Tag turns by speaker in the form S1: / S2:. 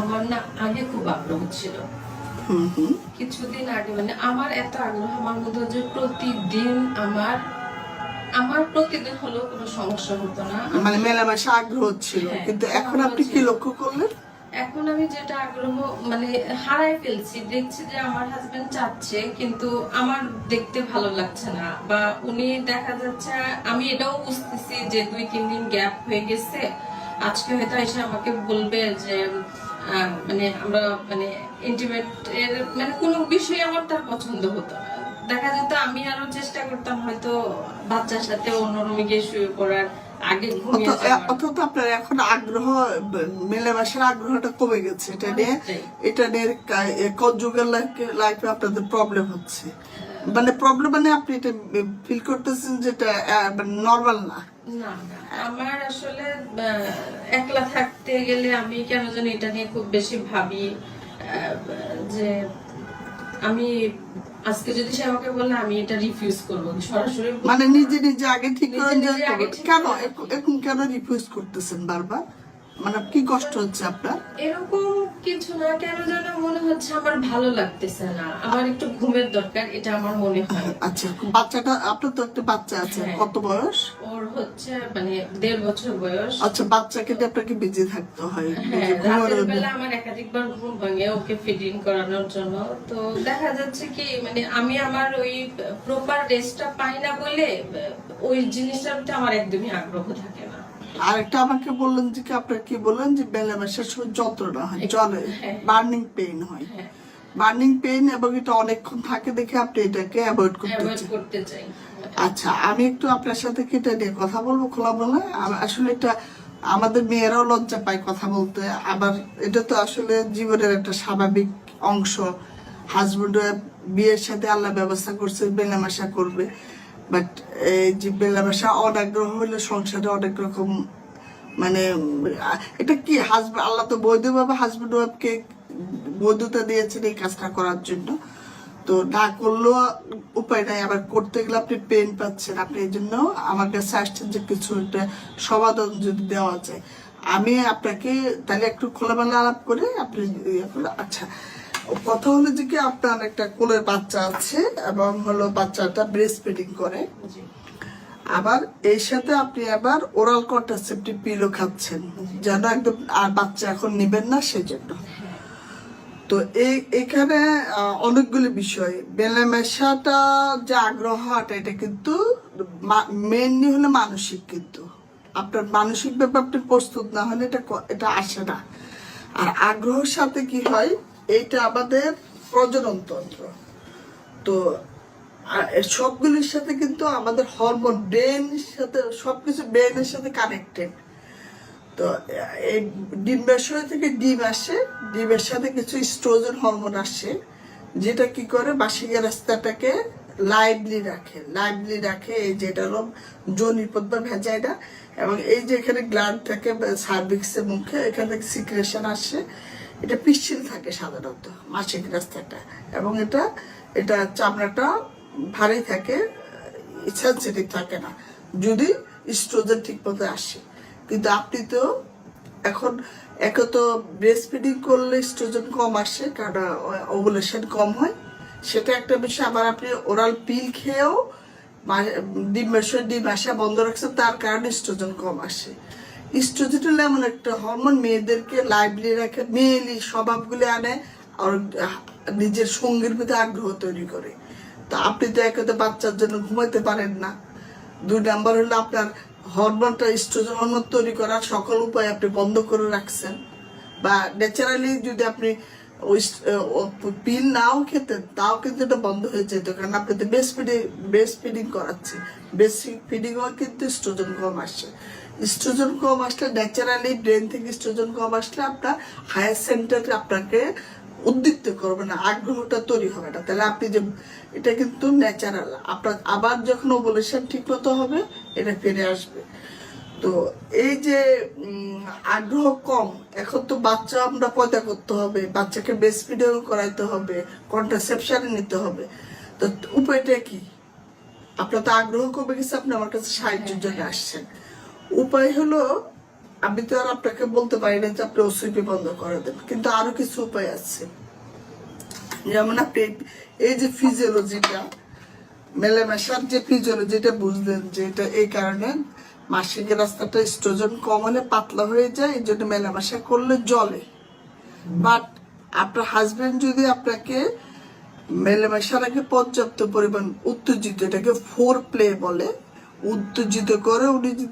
S1: আমার না আগে খুব আগ্রহ ছিল। কিছুদিন আগে মানে আমার এত আগ্রহ আমার মধ্যে যে প্রতিদিন আমার আমার প্রতিদিন হলেও কোনো সমস্যা হতো না।
S2: মানে মেলামেশা আগ্রহ ছিল।
S1: হ্যাঁ,
S2: কিন্তু এখন আপনি কি লক্ষ্য করলেন?
S1: এখন আমি যেটা আগ্রহ মানে হারাই ফেলছি। দেখছি যে আমার হাজবেন্ড চাচ্ছে কিন্তু আমার দেখতে ভালো লাগছে না। বা উনি দেখা যাচ্ছে আমি এটাও বুঝতেছি যে দুই তিন দিন গ্যাপ হয়ে গেছে। আজকে হয়তো এসে আমাকে বলবে যে মানে আমরা মানে ইন্টিমেট এর মানে কোনো বিষয় আমার তার পছন্দ হতো না। দেখা যেত আমি আরও চেষ্টা করতাম হয়তো বাচ্চার সাথে অন্য রুমে গিয়ে শুয়ে পড়ার আগে ঘুমিয়ে
S2: আপনার এখন আগ্রহ মেলামেশার আগ্রহটা কমে গেছে। এটা নিয়ে। এটা নিয়ে কনজুগাল লাইফে আপনাদের প্রবলেম হচ্ছে। মানে প্রবলেম মানে আপনি এটা ফিল করতেছেন যেটা নর্মাল না।
S1: না আমার আসলে একলা থাকতে গেলে আমি কেন জানি এটা নিয়ে খুব বেশি ভাবি যে আমি আজকে যদি সে আমাকে বলে আমি এটা রিফিউজ করব। সরাসরি
S2: মানে নিজে নিজে আগে ঠিক করে
S1: নিজে আগে ঠিক
S2: কেন? এখন কেন রিফিউজ করতেছেন বারবার? মানে কি কষ্ট হচ্ছে আপনার?
S1: এরকম কিছু না কেন যেন মনে হচ্ছে আমার ভালো লাগতেছে না। আমার একটু ঘুমের দরকার এটা আমার মনে হয়।
S2: আচ্ছা বাচ্চাটা আপনার তো একটা বাচ্চা আছে
S1: হ্যাঁ।
S2: কত বয়স?
S1: ওর হচ্ছে মানে দেড় বছর বয়স।
S2: আচ্ছা বাচ্চাকে দিয়ে আপনাকে বিজি থাকতে হয়
S1: হ্যাঁ রাতের বেলা আমার একাধিকবার ঘুম ভাঙে ওকে ফিডিং করানোর জন্য। তো দেখা যাচ্ছে কি মানে আমি আমার ওই প্রপার রেস্টটা পাই না বলে ওই জিনিসটাতে আমার একদমই আগ্রহ থাকে না।
S2: আরেকটা আমাকে বললেন যে আপনার কি বললেন যে মেলামেশার সময় যন্ত্রণা হয় জলে
S1: হ্যাঁ।
S2: বার্নিং পেইন হয়।
S1: হ্যাঁ।
S2: বার্নিং পেইন এবং এটা অনেকক্ষণ থাকে দেখে আপনি এটাকে অ্যাভয়েড করতে
S1: করতে চাই।
S2: আচ্ছা আমি একটু আপনার সাথে কি এটা নিয়ে কথা বলব খোলা বলে আসলে এটা আমাদের মেয়েরাও লজ্জা পায় কথা বলতে। আবার এটা তো আসলে জীবনের একটা স্বাভাবিক অংশ। হাজবেন্ড বিয়ের সাথে আল্লাহ ব্যবস্থা করছে মেলামেশা করবে। বাট এই যে মেলামেশা অনাগ্রহ হলে সংসারে অনেক রকম মানে এটা কি হাজবেন্ড আল্লাহ তো বৈধভাবে হাজবেন্ড ওয়াইফকে বৈধতা দিয়েছেন এই কাজটা করার জন্য। তো না করলেও উপায় নাই, আবার করতে গেলে আপনি পেন পাচ্ছেন। আপনি এই জন্য আমার কাছে আসছেন যে কিছু একটা সমাধান যদি দেওয়া যায়। আমি আপনাকে তাহলে একটু খোলামেলা আলাপ করে আপনি আচ্ছা কথা হলো যে কি আপনার একটা কোলের বাচ্চা আছে এবং হলো বাচ্চাটা ব্রেস্ট ফিডিং করে। আবার এর সাথে আপনি আবার ওরাল কন্ট্রাসেপটিভ পিলও খাচ্ছেন। যেন একদম আর বাচ্চা এখন নেবেন না সেজন্য। তো এই এখানে অনেকগুলি বিষয়। মেলামেশাটা যে আগ্রহ হওয়াটা এটা কিন্তু মেনলি হলো মানসিক কিন্তু। আপনার মানসিক ব্যাপার আপনি প্রস্তুত না হলে এটা এটা আসে না। আর আগ্রহের সাথে কি হয় এইটা আমাদের প্রজনন তন্ত্র। তো সবগুলির সাথে কিন্তু আমাদের হরমোন ব্রেন সাথে, সবকিছু ব্রেনের সাথে কানেক্টেড। তো এই ডিম্বাশয় থেকে ডিম আসে, ডিমের সাথে কিছু স্ট্রোজেন হরমোন আসে, যেটা কি করে? বাসিকা রাস্তাটাকে লাইভলি রাখে। লাইভলি রাখে এই যেটা হলো জনিপদ বা ভেজাইটা এবং এই যে এখানে গ্ল্যান্ড থাকে সার্ভিক্সের মুখে এখান থেকে সিক্রেশন আসে। এটা পিচ্ছিল থাকে সাধারণত মাসিক রাস্তাটা। এবং এটা এটা চামড়াটা ভারী থাকে সেন্সিটিভ থাকে না। যদি স্ট্রোজেন ঠিক মতো আসে। কিন্তু আপনি তো এখন, একে তো ব্রেস্ট ফিডিং করলে স্ট্রোজেন কম আসে, কারণ ওভুলেশন কম হয়। সেটা একটা বিষয়। আবার আপনি ওরাল পিল খেয়েও ডিম ডিম আসা বন্ধ রাখছেন, তার কারণে স্ট্রোজেন কম আসে। স্ট্রোজেন হলো এমন একটা হরমোন মেয়েদেরকে লাইভলি রাখে মেয়েলি স্বভাবগুলি আনে আর নিজের সঙ্গীর প্রতি আগ্রহ তৈরি করে। তো আপনি তো একে তো বাচ্চার জন্য ঘুমাইতে পারেন না। দুই নাম্বার হলো আপনার হরমোনটা স্ট্রোজেন হরমোন তৈরি করার সকল উপায় আপনি বন্ধ করে রাখছেন। বা ন্যাচারালি যদি আপনি ওই পিল নাও খেতেন তাও কিন্তু এটা বন্ধ হয়ে যেত কারণ আপনি তো বেস্ট ফিডিং ফিডিং করাচ্ছেন বেসিক ফিডিংও কিন্তু স্ট্রোজেন কম আসছে। স্ট্রোজেন কম আসলে ন্যাচারালি ব্রেন থেকে স্ট্রোজেন কম আসলে আপনার হায়ার সেন্টার আপনাকে উদ্দীপ্ত করবে না, আগ্রহটা তৈরি হবে না। তাহলে আপনি যে, এটা কিন্তু ন্যাচারাল আপনার আবার যখন ওভুলেশন ঠিক মতো হবে, এটা ফিরে আসবে। তো এই যে আগ্রহ কম এখন তো বাচ্চা আমরা পয়দা করতে হবে বাচ্চাকে বেস্ট করাইতে হবে কন্ট্রাসেপশন নিতে হবে। তো উপায়টা কি? আপনার তো আগ্রহ কমে গেছে আপনি আমার কাছে সাহায্যের জন্য আসছেন। উপায় হলো আমি তো আর আপনাকে বলতে পারি না যে আপনি ওসিপি বন্ধ করে দেন কিন্তু আরও কিছু উপায় আছে। যেমন আপনি এই যে ফিজিওলজিটা মেলামেশার যে ফিজিওলজিটা বুঝলেন যে এটা এই কারণে মাসিকের রাস্তাটা স্ট্রোজন কম হলে পাতলা হয়ে যায়, এই জন্য মেলামেশা করলে জলে। বাট আপনার হাজবেন্ড যদি আপনাকে মেলামেশার আগে পর্যাপ্ত পরিমাণ উত্তেজিত, এটাকে ফোর প্লে বলে, উত্তেজিত করে উনি যদি